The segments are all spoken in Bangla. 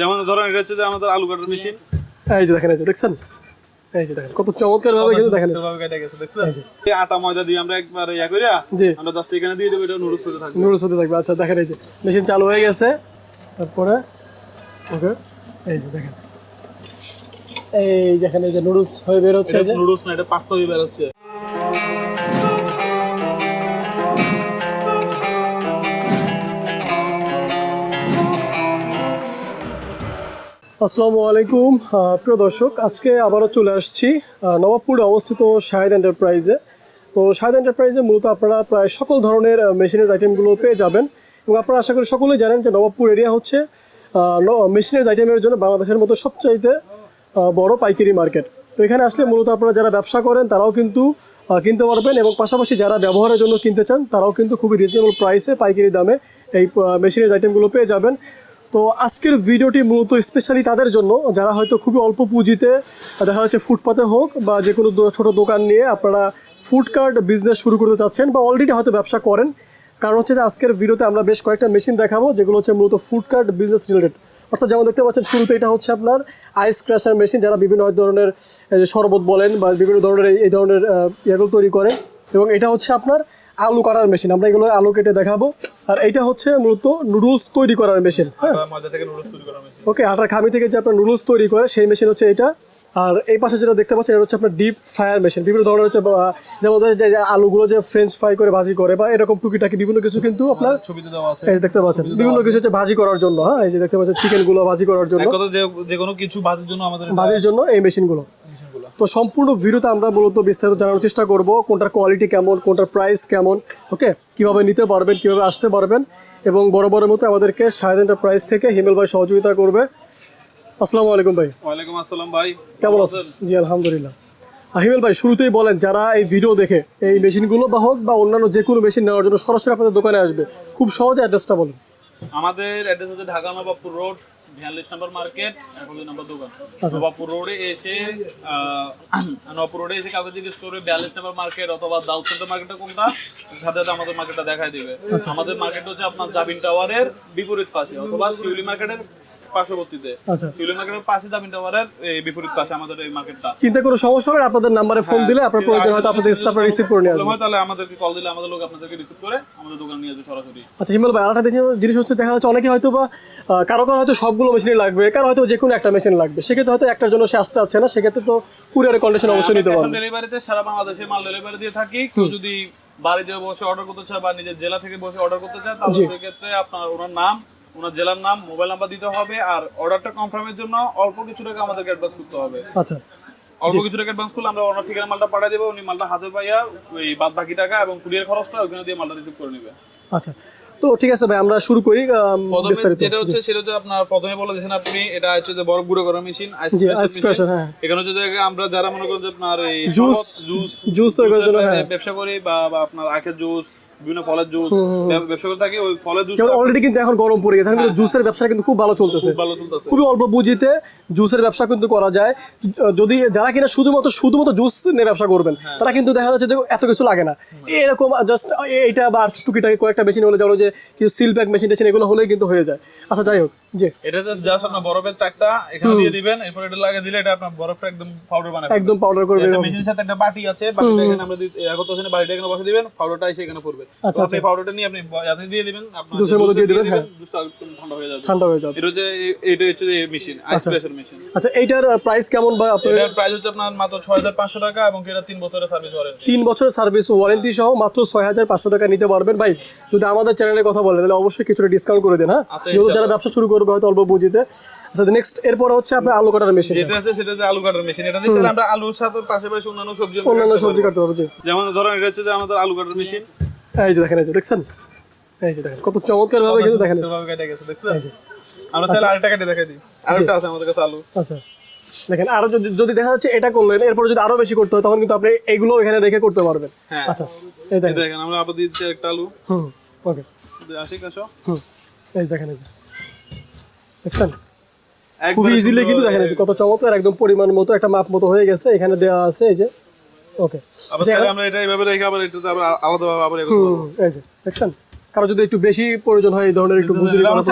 যেমন ধরেন এটা হচ্ছে যে আমাদের আলু কাটার মেশিন। এই যে দেখেন এই যে দেখছেন? এই যে দেখেন কত চমৎকার ভাবে কিন্তু দেখেন। সুন্দরভাবে কেটে গেছে দেখছেন? এই আটা ময়দা দিয়ে আমরা একবার ইয়া করিয়া জি। আমরা জাস্ট এখানে দিয়ে দেবো এটা নুডলস হতে থাকবে। নুডলস হতে থাকবে। আচ্ছা দেখেন এই যে মেশিন চালু হয়ে গেছে। তারপরে ওকে এই যে দেখেন। এই এই যে নুডলস হয়ে বের হচ্ছে এই যে। নুডলস না এটা পাস্তা হয়ে বের হচ্ছে। আসসালামু আলাইকুম। প্রিয় দর্শক, আজকে আবারও চলে আসছি নবাবপুরে অবস্থিত শাহেদ এন্টারপ্রাইজে তো শাহেদ এন্টারপ্রাইজে মূলত আপনারা প্রায় সকল ধরনের মেশিনের আইটেমগুলো পেয়ে যাবেন এবং আপনারা আশা করি সকলেই জানেন যে নবাবপুর এরিয়া হচ্ছে মেশিনের আইটেমের জন্য বাংলাদেশের মতো সবচাইতে বড় পাইকারি মার্কেট তো এখানে আসলে মূলত আপনারা যারা ব্যবসা করেন, তারাও কিন্তু কিনতে পারবেন এবং পাশাপাশি যারা ব্যবহারের জন্য কিনতে চান, তারাও কিন্তু খুবই রিজনেবল প্রাইসে পাইকারি দামে এই মেশিনের আইটেমগুলো পেয়ে যাবেন। তো আজকের ভিডিওটি মূলত স্পেশালি তাদের জন্য, যারা হয়তো খুবই অল্প পুঁজিতে, দেখা যাচ্ছে ফুটপাতে হোক বা যে কোনো ছোট দোকান নিয়ে আপনারা ফুড কার্ট বিজনেস শুরু করতে চাচ্ছেন বা অলরেডি হয়তো ব্যবসা করেন। কারণ হচ্ছে যে আজকের ভিডিওতে আমরা বেশ কয়েকটা মেশিন দেখাবো, যেগুলো হচ্ছে মূলত ফুড কার্ট বিজনেস রিলেটেড অর্থাৎ যেমন দেখতে পাচ্ছেন, শুরুতে এটা হচ্ছে আপনার আইস ক্র্যাশার মেশিন যারা বিভিন্ন ধরনের শরবত বলেন বা বিভিন্ন ধরনের এই- ধরনের ইয়েগুলো তৈরি করে এবং এটা হচ্ছে আপনার আলু কাটার মেশিন। আমরা এগুলো আলু কেটে দেখাবো। আর এটা হচ্ছে মূলত নুডলস তৈরি করার মেশিন হ্যাঁ? ওকে আটার খামি থেকে যে আপনার নুডলস তৈরি করে সেই মেশিন হচ্ছে এটা। আর এই পাশে যেটা দেখতে পাচ্ছেন এটা হচ্ছে আপনার ডিপ ফ্রায়ার মেশিন বিভিন্ন ধরনের হচ্ছে যেমন যে আলুগুলো যে ফ্রেঞ্চ ফ্রাই করে ভাজি করে বা এরকম টুকিটাকি বিভিন্ন কিছু কিন্তু আপনার এই দেখতে পাচ্ছেন বিভিন্ন কিছু হচ্ছে ভাজি করার জন্য হ্যাঁ? এই যে দেখতে পাচ্ছেন চিকেনগুলো ভাজি করার জন্য। যে কোনো কিছু ভাজার জন্য আমাদের ভাজির জন্য এই মেশিনগুলো তো সম্পূর্ণ ভিডিওতে আমরা মূলত বিস্তারিত জানার চেষ্টা করব কোনটার কোয়ালিটি কেমন কোনটার প্রাইস কেমন ওকে কীভাবে নিতে পারবেন কীভাবে আসতে পারবেন এবং বড় বড় মতো আমাদেরকে শাহেদ প্রাইস থেকে হিমেল ভাই সহযোগিতা করবে। আসসালামু আলাইকুম ভাই। ওয়ালাইকুম আসসালাম ভাই। কেমন আছেন? জি আলহামদুলিল্লাহ। হিমেল ভাই শুরুতেই বলেন যারা এই ভিডিও দেখে এই মেশিনগুলো বা হোক বা অন্যান্য যে কোনো মেশিন নেওয়ার জন্য সরাসরি আপনাদের দোকানে আসবে খুব সহজে অ্যাড্রেসটা বলুন। আমাদের অ্যাড্রেস হচ্ছে ঢাকা নবাবপুর রোড বিয়াল্লিশ নম্বর মার্কেট একশো নম্বর দোকান আচ্ছা। নবাবপুর রোডে এসে আহ, নবাবপুর রোডে এসে কাউকে জিজ্ঞেস করবে বিয়াল্লিশ নম্বর মার্কেট অথবা দাউদ সেন্টার মার্কেটটা কোনটা সাথে সাথে আমাদের মার্কেটটা দেখাই দিবে আচ্ছা। আমাদের মার্কেট হচ্ছে আপনার জাবিন টাওয়ারের বিপরীত পাশে অথবা শিউলি মার্কেটের পার্শ্ববর্তীতে। আচ্ছা। মার্কেটের পাশে টাওয়ারের বিপরীত পাশে আমাদের এই মার্কেটটা চিন্তা করে সমস্যা হবে আপনাদের নাম্বারে ফোন দিলে আপনার প্রয়োজন হয়তো আপনাদের স্টাফরা রিসিভ করে নিয়ে আসবে। তাহলে আমাদেরকে কল দিলে আমাদের লোক আপনাদেরকে রিসিভ করে আমাদের দোকানে নিয়ে আসবে সরাসরি। আচ্ছা হিমেল ভাই আরেকটা জিনিস হচ্ছে দেখা যাচ্ছে অনেকে হয়তো বা কারও কারও হয়তো সবগুলো মেশিনই লাগবে কারও হয়তো যে কোনো একটা মেশিন লাগবে। সেক্ষেত্রে হয়তো একটার জন্য সে আসতে পারছে না সেক্ষেত্রে তো কুরিয়ারের কন্ডিশন অবশ্যই নিতে পারবে। ডেলিভারিতে সারা বাংলাদেশে মাল ডেলিভারি দিয়ে থাকি। কেউ যদি বাড়িতে বসে অর্ডার করতে চায় বা নিজের জেলা থেকে বসে অর্ডার করতে চায় তাহলে সেক্ষেত্রে আপনার ওনার নাম ওনার জেলার নাম মোবাইল নাম্বার দিতে হবে আর অর্ডারটা কনফার্মের জন্য অল্প কিছু টাকা আমাদেরকে অ্যাডভান্স করতে হবে। আচ্ছা। অল্প কিছু টাকা অ্যাডভান্স করলে আমরা ওনার ঠিকানা মালটা পাঠিয়ে দেবো উনি মালটা হাতে পাইয়া ওই বাদ বাকি টাকা এবং কুরিয়ার খরচটা ওখানে দিয়ে মালটা রিসিভ করে নেবে। আচ্ছা। তো ঠিক আছে ভাই আমরা শুরু করি বিস্তারিত। যেটা হচ্ছে সেটা হচ্ছে আপনার প্রথমে বলে দিয়েছেন আপনি এটা হচ্ছে যে বরফ গুঁড়ো করা মেশিন আইস ক্রাশার হ্যাঁ। এখানে হচ্ছে যে আমরা যারা মনে করেন যে আপনার এই জুস জুস জুস ব্যবসা করি বা আপনার আখের জুস বিভিন্ন ফলের জুস ব্যবসা করে থাকি ওই ফলের জুস অলরেডি কিন্তু এখন গরম পড়ে গেছে। কিন্তু জুসের ব্যবসা কিন্তু খুব ভালো চলতেছে। ভালো চলতেছে। খুবই অল্প পুঁজিতে জুসের ব্যবসা কিন্তু করা যায়। যদি যারা কিনা শুধুমাত্র শুধুমাত্র জুস নিয়ে ব্যবসা করবেন তারা কিন্তু দেখা যাচ্ছে যে এত কিছু লাগে না। এরকম জাস্ট এইটা বা টুকিটাকি কয়েকটা মেশিন হলে যেমন যে কিছু সিল প্যাক মেশিন টেশিন এগুলো হলেই কিন্তু হয়ে যায়। আচ্ছা যাই হোক জি। এটাতে জাস্ট আপনার বরফের চাকটা এখানে দিয়ে দিবেন এরপর এটা লাগিয়ে দিলে এটা আপনার বরফটা একদম পাউডার বানাবে একদম পাউডার করে একটা মেশিনের সাথে একটা বাটি আছে বাটিটা এখানে আমরা এখানে বাটিটা এখানে বসে দিবেন পাউডারটা এসে এখানে পড়বে। আচ্ছা, আপনি পাউডারটা নিয়ে আপনি ইয়াতে দিয়ে দিবেন আপনার জুসের মধ্যে দিয়ে দিবেন, হ্যাঁ। জুসটা ঠান্ডা হয়ে যাবে। ঠান্ডা হয়ে যাবে। এটা হচ্ছে এটা হচ্ছে যে মেশিন আইস প্রেসার মেশিন আচ্ছা এইটার প্রাইস কেমন বা আপনার এটার প্রাইস হচ্ছে আপনার মাত্র ছয় হাজার পাঁচশো টাকা এবং এটা তিন বছরের সার্ভিস ওয়ারেন্টি তিন বছরের সার্ভিস ওয়ারেন্টি সহ মাত্র ছয় হাজার পাঁচশো টাকা নিতে পারবেন। ভাই যদি আমাদের চ্যানেলের কথা বলেন তাহলে অবশ্যই কিছুটা ডিসকাউন্ট করে দেন হ্যাঁ? আচ্ছা, যারা ব্যবসা শুরু করবে হয়তো অল্প আচ্ছা নেক্সট এরপর হচ্ছে আপনার আলু কাটার মেশিন যেটা আছে সেটা আলু কাটার মেশিন এটা আমরা আলুর সাথে পাশাপাশি অন্যান্য সবজি অন্যান্য সবজি কাটতে পারব যেমন ধরেন এটা হচ্ছে যে আমাদের আলু কাটার মেশিন এই যে দেখেন এই যে দেখছেন? এই যে দেখেন কত চমৎকার ভাবে কিন্তু দেখেন। ভাবে কেটে গেছে দেখছেন? আমরা চাইলে আরেকটা কেটে দেখাই দিই। আরেকটা আছে আমাদের কাছে আলু। আচ্ছা। দেখেন আরও যদি যদি দেখা যাচ্ছে এটা করলেন এরপর যদি আরও বেশি করতে হয় তখন কিন্তু আপনি এগুলো এখানে রেখে করতে পারবেন। হ্যাঁ। আচ্ছা এই দেখেন। দেখেন আমরা আবার দিচ্ছি একটা আলু। হুম ওকে। আসি কাশো হুম এই দেখেন এই যে। দেখছেন? খুব ইজিলি কিন্তু দেখেন কত চমৎকার একদম পরিমাণ মতো একটা মাপ মতো হয়ে গেছে এখানে দেওয়া আছে এই যে। ওকে আবার আমরা এটা এইভাবে রেখে আবার এটাতে আবার আলাদাভাবে আবার এ করতে পারব। হুম এই যে দেখছেন? কারও যদি একটু বেশি প্রয়োজন হয় এই ধরনের একটু মজুরি করা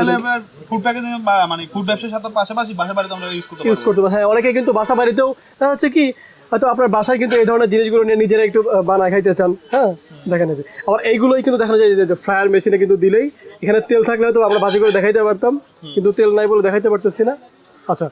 ফুড প্যাকেজিং মানে ফুড ব্যবসার সাথে পাশাপাশি বাসা বাড়িতে আমরা ইউজ করতে ইউজ করতে পারে হ্যাঁ অনেকে কিন্তু বাসা বাড়িতেও দেখা যাচ্ছে কি হয়তো আপনার বাসায় কিন্তু এই ধরনের জিনিসগুলো নিয়ে নিজেরা একটু বানায় খাইতে চান। হ্যাঁ দেখেন এই যে। আবার এইগুলোই কিন্তু দেখা যায় যে ফ্রায়ার মেশিনে কিন্তু দিলেই এখানে তেল থাকলে হয়তো আমরা ভাজি করে দেখাইতে পারতাম। কিন্তু তেল নাই বলে দেখাইতে পারতেছি না। আচ্ছা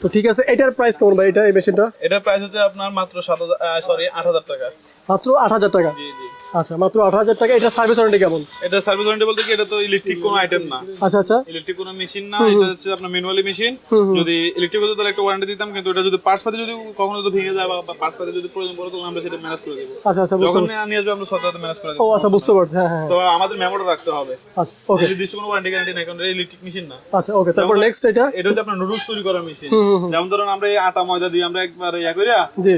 তো ঠিক আছে এটার প্রাইস কেমন ভাই? এটা এই মেশিনটা এটার প্রাইস হচ্ছে আপনার মাত্র সাত হাজার সরি আট হাজার টাকা। মাত্র আট হাজার টাকা? জি জি। আচ্ছা মাত্র আট হাজার টাকা। এটা সার্ভিস ওয়ারেন্টি কেমন? এটা সার্ভিস ওয়ারেন্টি বলতে কি এটা তো ইলেকট্রিক কোনো আইটেম না। আচ্ছা আচ্ছা। ইলেকট্রিক কোনো মেশিন না এটা হচ্ছে আপনার ম্যানুয়ালি মেশিন যদি ইলেকট্রিক হতো তাহলে একটা ওয়ারেন্টি দিতাম কিন্তু এটা যদি পার্টস পাতি যদি কখনো যদি ভেঙে যায় বা পার্টস পাতি যদি প্রয়োজন পড়ে তখন আমরা সেটা ম্যানেজ করে দেবো। আচ্ছা আচ্ছা যখন নিয়ে আসবে আমরা ম্যানেজ করে ও আচ্ছা বুঝতে পারছি। হ্যাঁ হ্যাঁ তো আমাদের মেমোটা রাখতে হবে। আচ্ছা ওকে নির্দিষ্ট কোনো ওয়ারেন্টি গ্যারান্টি নাই কারণ এটা ইলেকট্রিক মেশিন না। আচ্ছা ওকে তারপর নেক্সট এটা? এটা হচ্ছে আপনার নুডলস তৈরি করার মেশিন যেমন ধরুন আমরা এই আটা ময়দা দিয়ে আমরা একবার ইয়া করে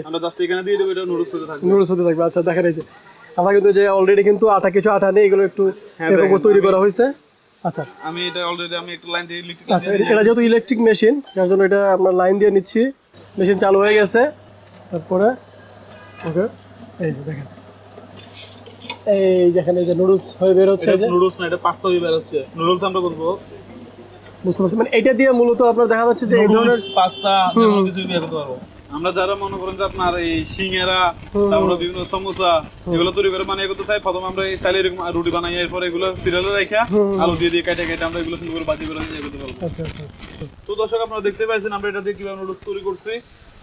আমরা জাস্ট এখানে দিয়ে দেবো এটা নুডলস তৈরি থাকবে। নুডলস হতে থাকবে। আচ্ছা দেখেন এই যে। আমরা কিন্তু যে অলরেডি কিন্তু আটা কিছু আটা নেই এগুলো একটু হ্যাঁ, তৈরি করা হয়েছে। আচ্ছা। আমি এটা অলরেডি আমি একটা লাইন দিয়ে ইলেকট্রিক আচ্ছা এটা- যেহেতু ইলেকট্রিক মেশিন যার জন্য এটা আমরা লাইন দিয়ে নিচ্ছি। মেশিন চালু হয়ে গেছে। তারপরে ওকে এই যে দেখেন। এই যেখানে যে নুডলস হয়ে বের হচ্ছে নুডলস না এটা পাস্তা হয়ে বের হচ্ছে নুডলস আমরা করব। বুঝতে পারছি মানে এটা দিয়ে মূলত আপনার দেখা যাচ্ছে যে এই ধরনের পাস্তা কিছু বিয়ে করতে পারব। আমরা যারা মনে করেন যে আপনার এই সিঙ্গেরা তারপরে বিভিন্ন সমোসা এগুলো তৈরি করে বানিয়ে করতে চাই প্রথমে আমরা এই চাইলে এরকম রুটি বানাই এরপর এগুলো সিরিয়ালে রেখে আলু দিয়ে দিয়ে কেটে কেটে আমরা এগুলো সুন্দর করে বাজি করে ইয়ে করতে পারব। আচ্ছা আচ্ছা আচ্ছা। তো দর্শক আপনারা দেখতে পাচ্ছেন আমরা এটা দিয়ে কীভাবে নুডলস তৈরি করছি।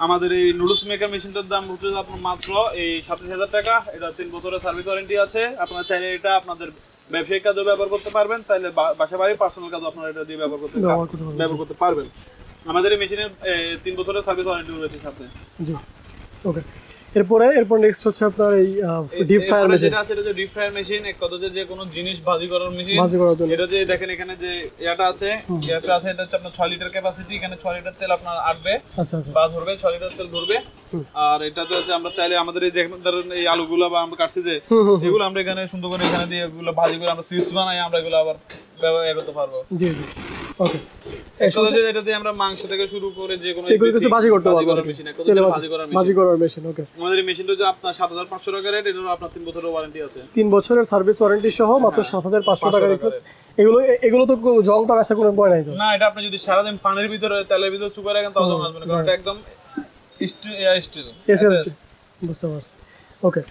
আমাদের এই নুডলস মেকার মেশিনটার দাম হচ্ছে আপনার মাত্র এই সাতাশ হাজার টাকা। এটা তিন বছরের সার্ভিস ওয়ারেন্টি আছে। আপনারা চাইলে এটা আপনাদের ব্যবসায়িক কাজেও ব্যবহার করতে পারবেন। চাইলে বাসা বাড়ির পার্সোনাল কাজও আপনারা এটা দিয়ে ব্যবহার করতে ব্যবহার করতে পারবেন। আমাদের এই মেশিনের তিন বছরের সার্ভিস ওয়ারেন্টি রয়েছে সাথে। জি ওকে এরপরে এরপর নেক্সট হচ্ছে আপনার এই ডিপ ফ্রায়ার মেশিন যেটা আছে এটা হচ্ছে ডিপ ফ্রায়ার মেশিন এক কথা যে কোনো জিনিস ভাজি করার মেশিন ভাজি করার জন্য। এটা যে দেখেন এখানে যে ইয়াটা আছে ইয়াটা আছে এটা হচ্ছে আপনার ছয় লিটার ক্যাপাসিটি এখানে ছয় লিটার তেল আপনার আটবে। আচ্ছা আচ্ছা। বা ধরবে ছয় লিটার তেল ধরবে। আর এটাতে হচ্ছে আমরা চাইলে আমাদের এই দেখেন ধরেন এই আলুগুলো বা আমরা কাটছি যে এগুলো আমরা এখানে সুন্দর করে এখানে দিয়ে এগুলো ভাজি করে আমরা চিপস বানাই আমরা এগুলো আবার ব্যবহার করতে পারব। জি জি। ওকে হচ্ছে এটাতে আমরা মাংস থেকে শুরু করে যে কোনো কিছু ভাজি করতে পারব ভাজি করার মেশিন ওকে আমাদের মেশিনটা হচ্ছে আপনার সাত হাজার পাঁচশো টাকা রেট আপনার তিন বছরের ওয়ারেন্টি আছে। তিন বছরের সার্ভিস ওয়ারেন্টি সহ মাত্র সাত হাজার পাঁচশো টাকা টাকা এগুলো এগুলো তো জং টং আসার কোনো ভয় নাই তো। না এটা আপনি যদি সারাদিন পানির ভিতরে তেলের ভিতরে চুপে রাখেন জমা আসবে না কারণ এটা একদম স্টিল বুঝতে পারছি। ওকে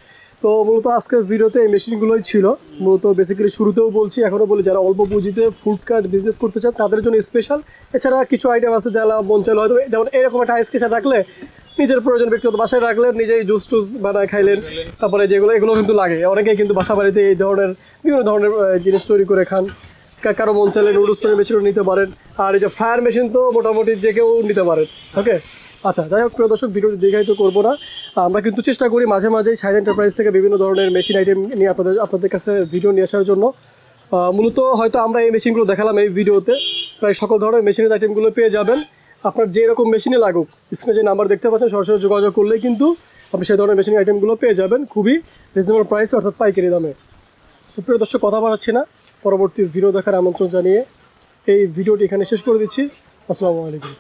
তো মূলত আজকের ভিডিওতে এই মেশিনগুলোই ছিল। মূলত বেসিক্যালি শুরুতেও বলছি এখনও বলি, যারা অল্প পুঁজিতে ফুড কার্ট বিজনেস করতে চান, তাদের জন্য স্পেশাল এছাড়া কিছু আইটেম আছে যারা মন চাইলে হয়তো যেমন এরকম একটা আইস কেসা রাখলে, নিজের প্রয়োজন ব্যক্তিগত বাসায় রাখলেন নিজেই জুস টুস বানায় খাইলেন। তারপরে যেগুলো, এগুলো কিন্তু লাগে। অনেকেই কিন্তু বাসা বাড়িতে এই ধরনের, বিভিন্ন ধরনের জিনিস তৈরি করে খান। কারও মন চাইলে নুডলস মেশিনও নিতে পারেন। আর এই যে ফায়ার মেশিন তো মোটামুটি যে কেউ নিতে পারেন ওকে আচ্ছা যাই হোক, প্রিয় দর্শক, ভিডিওটি দীর্ঘায়িত করব না। আমরা কিন্তু চেষ্টা করি মাঝে মাঝে সাইড এন্টারপ্রাইজ থেকে বিভিন্ন ধরনের মেশিন আইটেম নিয়ে আপনাদের আপনাদের কাছে ভিডিও নিয়ে আসার জন্য। মূলত হয়তো আমরা এই মেশিনগুলো দেখালাম এই ভিডিওতে প্রায় সকল ধরনের মেশিনের আইটেমগুলো পেয়ে যাবেন। আপনার যে রকম মেশিনে লাগুক স্ক্রিনে যে নাম্বার দেখতে পাচ্ছেন, সরাসরি যোগাযোগ করলেই কিন্তু আপনি সেই ধরনের মেশিনের আইটেমগুলো পেয়ে যাবেন খুবই রিজনেবল প্রাইস অর্থাৎ পাইকারি দামে। তো প্রিয় দর্শক, কথা বাড়াচ্ছি না। পরবর্তী ভিডিও দেখার আমন্ত্রণ জানিয়ে এই ভিডিওটি এখানে শেষ করে দিচ্ছি। আসসালামু আলাইকুম।